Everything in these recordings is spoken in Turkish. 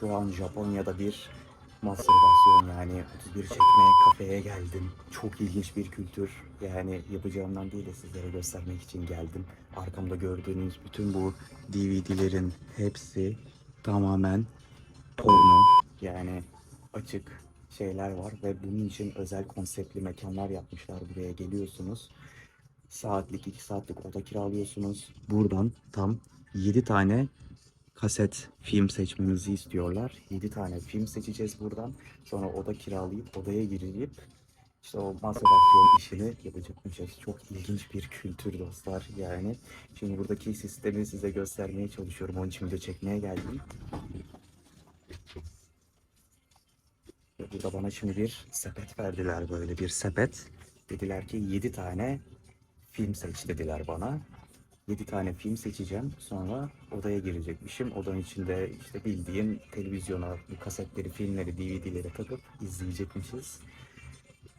Şu an Japonya'da bir mastürbasyon yani 31 çekme kafeye geldim. Çok ilginç bir kültür. Yani yapacağımdan değil de sizlere göstermek için geldim. Arkamda gördüğünüz bütün bu DVD'lerin hepsi tamamen porno. Yani açık şeyler var ve bunun için özel konseptli mekanlar yapmışlar. Buraya geliyorsunuz. Saatlik, 2 saatlik oda kiralıyorsunuz. Buradan tam 7 tane kaset film seçmemizi istiyorlar. 7 tane film seçeceğiz buradan. Sonra oda kiralayıp odaya girilip işte o mastürbasyon işini yapacakmışız. Çok ilginç bir kültür dostlar yani. Şimdi buradaki sistemi size göstermeye çalışıyorum. Onun için video çekmeye geldim. Burada bana şimdi bir sepet verdiler böyle bir sepet. Dediler ki 7 tane film seç dediler bana. 7 tane film seçeceğim. Sonra odaya girecekmişim. Odanın içinde işte bildiğin televizyona bu kasetleri, filmleri, DVD'leri takıp izleyecekmişiz.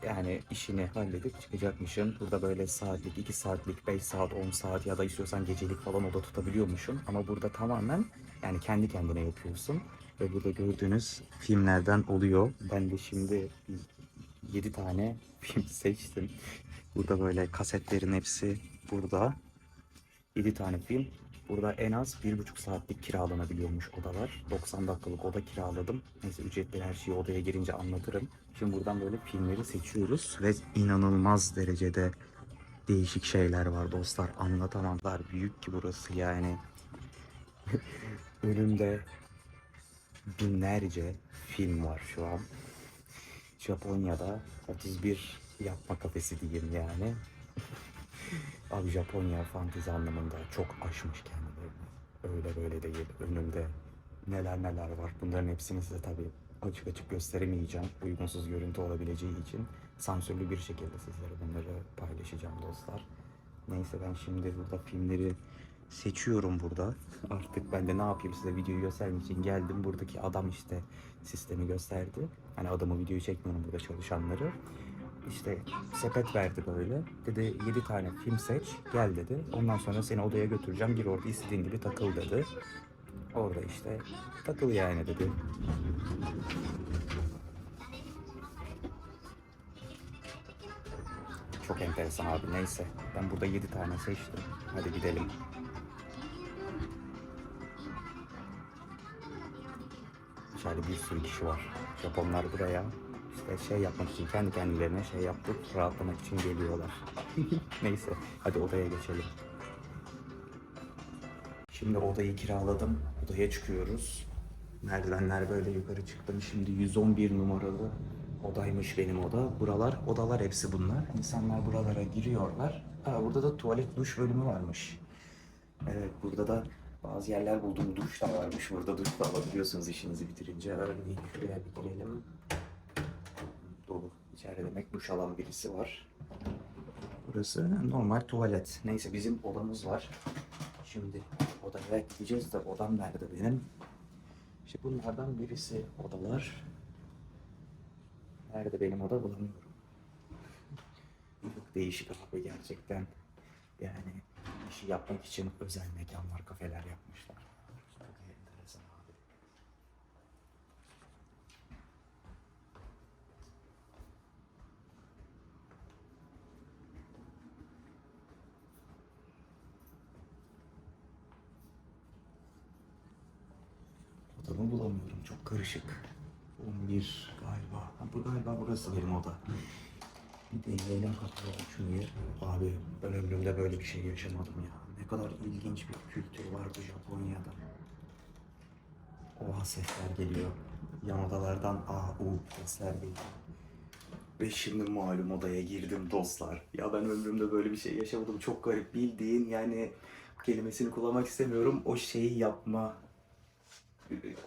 Yani işini halledip çıkacakmışım. Burada böyle saatlik, 2 saatlik, 5 saat, 10 saat ya da istiyorsan gecelik falan oda tutabiliyormuşum. Ama burada tamamen yani kendi kendine yapıyorsun. Ve burada gördüğünüz filmlerden oluyor. Ben de şimdi 7 tane film seçtim. Burada böyle kasetlerin hepsi burada. 7 tane film. Burada en az 1,5 saatlik kiralanabiliyormuş odalar. 90 dakikalık oda kiraladım. Neyse ücretli her şeyi odaya girince anlatırım. Şimdi buradan böyle filmleri seçiyoruz ve inanılmaz derecede değişik şeyler var dostlar. Anlatamamlar büyük ki burası yani. Önümde binlerce film var şu an. Japonya'da 31 yapma kafesi diyeyim yani. Abi Japonya fantezi anlamında çok aşmış kendilerini. Öyle böyle değil. Önümde neler neler var. Bunların hepsini size tabii açık açık gösteremeyeceğim. Uygunsuz görüntü olabileceği için sansürlü bir şekilde sizlere bunları paylaşacağım dostlar. Neyse ben şimdi burada filmleri seçiyorum burada. Artık ben de ne yapayım size videoyu göstermek için geldim. Buradaki adam işte sistemi gösterdi. Hani adamı videoyu çekmiyorum burada çalışanları. İşte sepet verdi böyle. Dedi 7 tane film seç gel dedi. Ondan sonra seni odaya götüreceğim. Gir orada istediğin gibi takıl dedi. Orada işte takıl yani dedi. Çok enteresan abi neyse. Ben burada 7 tane seçtim. Hadi gidelim. İçeride bir sürü kişi var. Japonlar buraya şey yapmak için kendi kendilerine şey yaptık rahatlamak için geliyorlar. Neyse hadi odaya geçelim. Şimdi odayı kiraladım. Odaya çıkıyoruz. Merdivenler böyle yukarı çıktım. Şimdi 111 numaralı odaymış benim oda. Buralar, odalar hepsi bunlar. İnsanlar buralara giriyorlar. Aa, burada da tuvalet duş bölümü varmış. Evet burada da bazı yerler buldum. Duş da varmış. Burada duş da alabiliyorsunuz işinizi bitirince. Örneğin şuraya bir girelim. Dolu. İçeride demek duş alan birisi var. Burası normal tuvalet. Neyse bizim odamız var. Şimdi odaya gideceğiz de odam nerede benim? İşte bunlardan birisi odalar. Nerede benim oda bulamıyorum. Çok değişik abi gerçekten. Yani işi yapmak için özel mekanlar, kafeler yapmışlar. Çok enteresan abi. Odamı bulamıyorum. Çok karışık. 11 galiba. Ha, bu galiba burası benim oda. Bir deneyelim bakalım şunu yer. Abi ben ömrümde böyle bir şey yaşamadım ya. Ne kadar ilginç bir kültür var bu Japonya'da. Oha sesler geliyor. Yan odalardan A, U sesler geliyor. Ve şimdi malum odaya girdim dostlar. Ya ben ömrümde böyle bir şey yaşamadım. Çok garip bildiğin yani kelimesini kullanmak istemiyorum. O şeyi yapma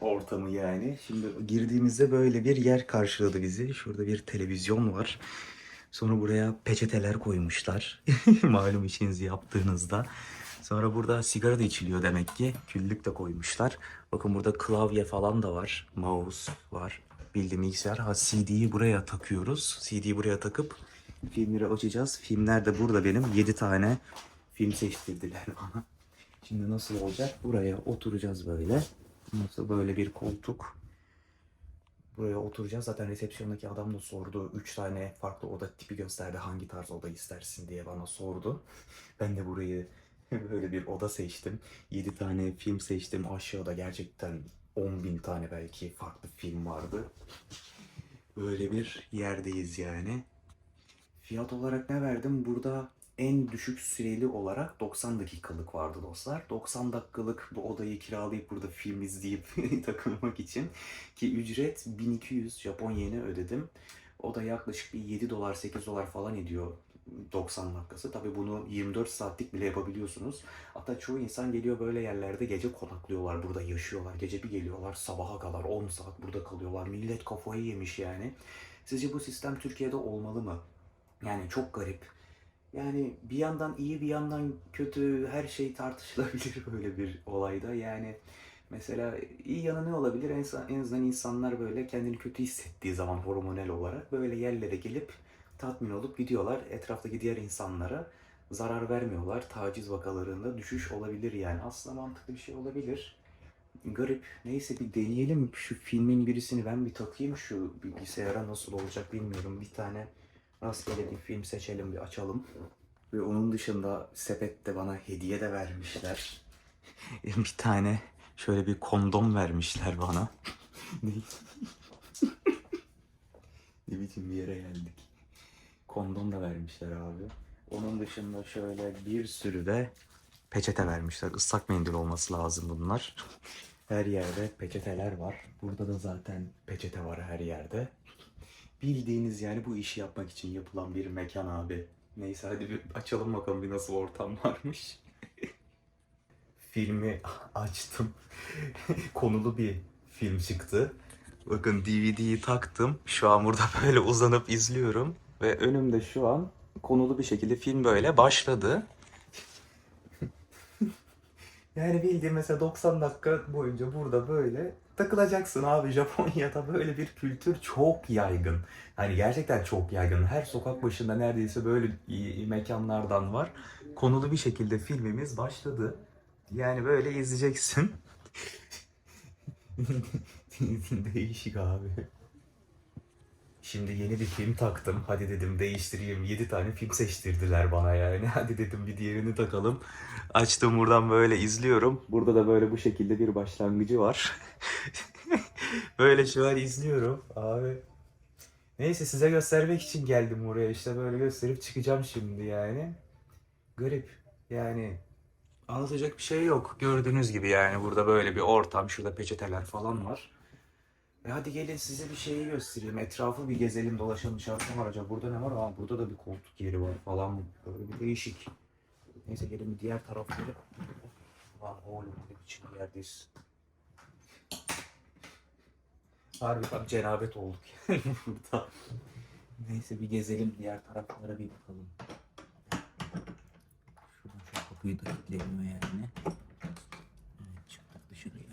ortamı yani. Şimdi girdiğimizde böyle bir yer karşıladı bizi. Şurada bir televizyon var. Sonra buraya peçeteler koymuşlar. Malum işinizi yaptığınızda. Sonra burada sigara da içiliyor demek ki. Küllük de koymuşlar. Bakın burada klavye falan da var. Mouse var. Bildiğim bilgisayar. Ha CD'yi buraya takıyoruz. CD'yi buraya takıp filmleri açacağız. Filmler de burada benim. 7 tane film seçtirdiler bana. Şimdi nasıl olacak? Buraya oturacağız böyle. Nasıl böyle bir koltuk. Buraya oturacağız. Zaten resepsiyondaki adam da sordu. Üç tane farklı oda tipi gösterdi. Hangi tarz oda istersin diye bana sordu. Ben de burayı böyle bir oda seçtim. 7 tane film seçtim. Aşağıda gerçekten 10 bin tane belki farklı film vardı. Böyle bir yerdeyiz yani. Fiyat olarak ne verdim? Burada en düşük süreli olarak 90 dakikalık vardı dostlar. 90 dakikalık bu odayı kiralayıp burada film izleyip takılmak için ki ücret 1200 Japon yeni ödedim. O da yaklaşık bir 7 dolar 8 dolar falan ediyor 90 dakikası. Tabi bunu 24 saatlik bile yapabiliyorsunuz. Hatta çoğu insan geliyor böyle yerlerde gece konaklıyorlar. Burada yaşıyorlar. Gece bir geliyorlar sabaha kadar 10 saat burada kalıyorlar. Millet kafayı yemiş yani. Sizce bu sistem Türkiye'de olmalı mı? Yani çok garip. Yani bir yandan iyi bir yandan kötü her şey tartışılabilir böyle bir olayda. Yani mesela iyi yanı ne olabilir? En, en azından insanlar böyle kendini kötü hissettiği zaman hormonal olarak böyle yerlere gelip tatmin olup gidiyorlar. Etraftaki diğer insanlara zarar vermiyorlar. Taciz vakalarında düşüş olabilir yani. Aslında mantıklı bir şey olabilir. Garip. Neyse bir deneyelim. Şu filmin birisini ben bir takayım. Şu bilgisayara nasıl olacak bilmiyorum. Bir tane rastgele bir film seçelim bir açalım. Ve onun dışında sepette bana hediye de vermişler. bir tane şöyle bir kondom vermişler bana. ne? biçim bir yere geldik. Kondom da vermişler abi. Onun dışında şöyle bir sürü de peçete vermişler. Islak mendil olması lazım bunlar. Her yerde peçeteler var. Burada da zaten peçete var her yerde. Bildiğiniz yani bu işi yapmak için yapılan bir mekan abi. Neyse hadi bir açalım bakalım bir nasıl ortam varmış. Filmi açtım. Konulu bir film çıktı. Bakın DVD'yi taktım. Şu an burada böyle uzanıp izliyorum. Ve önümde şu an konulu bir şekilde film böyle başladı. Yani bildiğin mesela 90 dakika boyunca burada böyle takılacaksın abi. Japonya'da böyle bir kültür çok yaygın. Hani gerçekten çok yaygın. Her sokak başında neredeyse böyle mekanlardan var. Konulu bir şekilde filmimiz başladı. Yani böyle izleyeceksin. Değişik abi. Şimdi yeni bir film taktım. Hadi dedim değiştireyim. 7 tane film seçtirdiler bana yani. Hadi dedim bir diğerini takalım. Açtım buradan böyle izliyorum. Burada da böyle bu şekilde bir başlangıcı var. böyle şu an izliyorum abi. Neyse size göstermek için geldim buraya. İşte böyle gösterip çıkacağım şimdi yani. Garip. Yani anlatacak bir şey yok. Gördüğünüz gibi yani burada böyle bir ortam. Şurada peçeteler falan var. E hadi gelin size bir şeyi göstereyim. Etrafı bir gezelim dolaşalım. Dışarıda var acaba? Burada ne var? Aa, burada da bir koltuk yeri var falan. Böyle bir değişik. Neyse gelin bir diğer tarafları. Lan oğlum ne biçim bir yerdeyiz. Harbi tam cenabet olduk yani burada. Neyse bir gezelim diğer taraflara bir bakalım. Şuradan şu kapıyı da kilitleyelim yani. Evet çıktık dışarıya.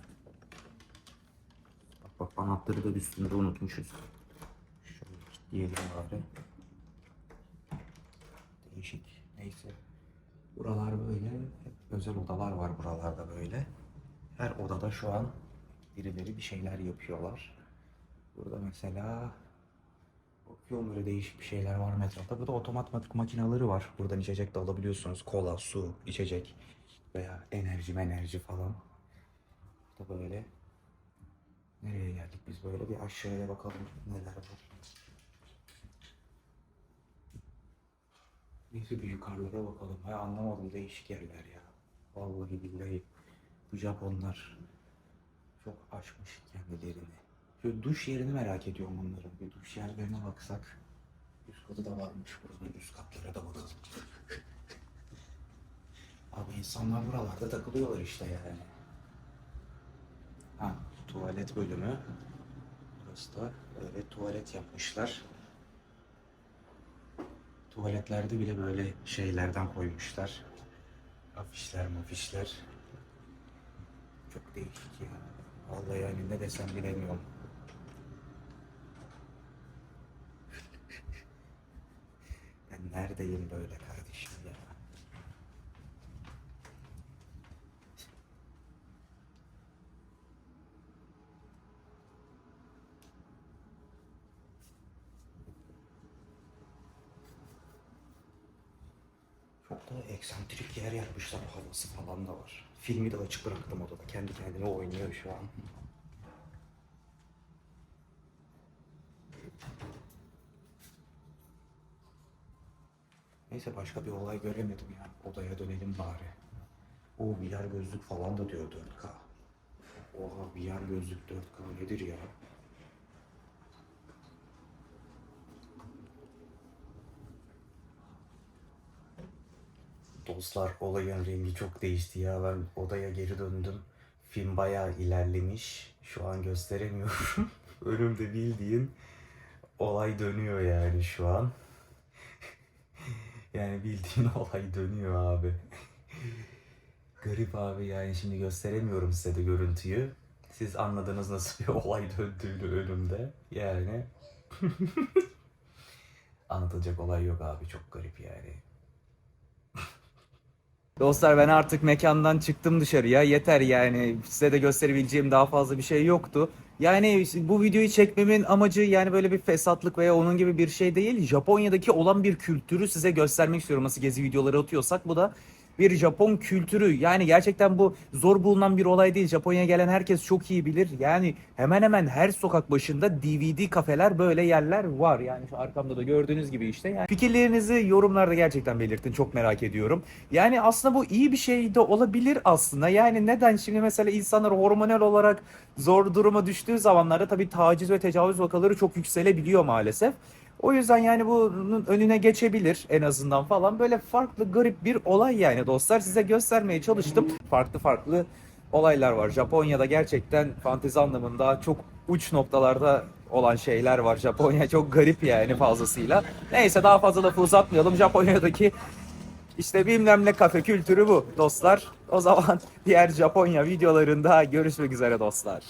Bak anahtarı da üstünde unutmuşuz. Şöyle kilitleyelim bari. Değişik. Neyse. Buralar böyle. Hep özel odalar var buralarda böyle. Her odada şu an birileri bir şeyler yapıyorlar. Burada mesela bakıyorum böyle değişik bir şeyler var mı etrafta. Burada otomat mak- makineleri var. Buradan içecek de alabiliyorsunuz. Kola, su, içecek veya enerji enerji falan. Burada böyle Nereye geldik biz böyle bir aşağıya bakalım neler var. Neyse bir yukarılara bakalım. Ha anlamadım değişik yerler ya. Vallahi billahi bu Japonlar çok aşmış kendilerini. Şu duş yerini merak ediyorum onların. Bir duş yerlerine baksak. Üst katı da varmış burada. Üst katlara da bakalım. Abi insanlar buralarda takılıyorlar işte yani. Ha, tuvalet bölümü. Burası da öyle tuvalet yapmışlar. Tuvaletlerde bile böyle şeylerden koymuşlar. Afişler mafişler. Çok değişik ya. Vallahi yani ne desem bilemiyorum. Ben neredeyim böyle kardeşim ya? Burada eksantrik yer yapmışlar. Havası falan da var. Filmi de açık bıraktım odada. Kendi kendine oynuyor şu an. Neyse başka bir olay göremedim ya. Odaya dönelim bari. O VR gözlük falan da diyor 4K. Oha VR gözlük 4K nedir ya? Dostlar olayın rengi çok değişti ya. Ben odaya geri döndüm. Film bayağı ilerlemiş. Şu an gösteremiyorum. Önümde bildiğin olay dönüyor yani şu an. yani bildiğin olay dönüyor abi. Garip abi yani şimdi gösteremiyorum size de görüntüyü. Siz anladınız nasıl bir olay döndüğünü önümde. Yani anlatılacak olay yok abi çok garip yani. Dostlar ben artık mekandan çıktım dışarıya. Yeter yani. Size de gösterebileceğim daha fazla bir şey yoktu. Yani bu videoyu çekmemin amacı yani böyle bir fesatlık veya onun gibi bir şey değil. Japonya'daki olan bir kültürü size göstermek istiyorum. Nasıl gezi videoları atıyorsak bu da bir Japon kültürü. Yani gerçekten bu zor bulunan bir olay değil. Japonya'ya gelen herkes çok iyi bilir. Yani hemen hemen her sokak başında DVD kafeler böyle yerler var. Yani şu arkamda da gördüğünüz gibi işte. Yani fikirlerinizi yorumlarda gerçekten belirtin. Çok merak ediyorum. Yani aslında bu iyi bir şey de olabilir aslında. Yani neden şimdi mesela insanlar hormonal olarak zor duruma düştüğü zamanlarda tabii taciz ve tecavüz vakaları çok yükselebiliyor maalesef. O yüzden yani bunun önüne geçebilir en azından falan. Böyle farklı garip bir olay yani dostlar. Size göstermeye çalıştım. Farklı farklı olaylar var. Japonya'da gerçekten fantezi anlamında çok uç noktalarda olan şeyler var. Japonya çok garip yani fazlasıyla. Neyse daha fazla lafı uzatmayalım. Japonya'daki işte bilmem ne kafe kültürü bu dostlar. O zaman diğer Japonya videolarında görüşmek üzere dostlar.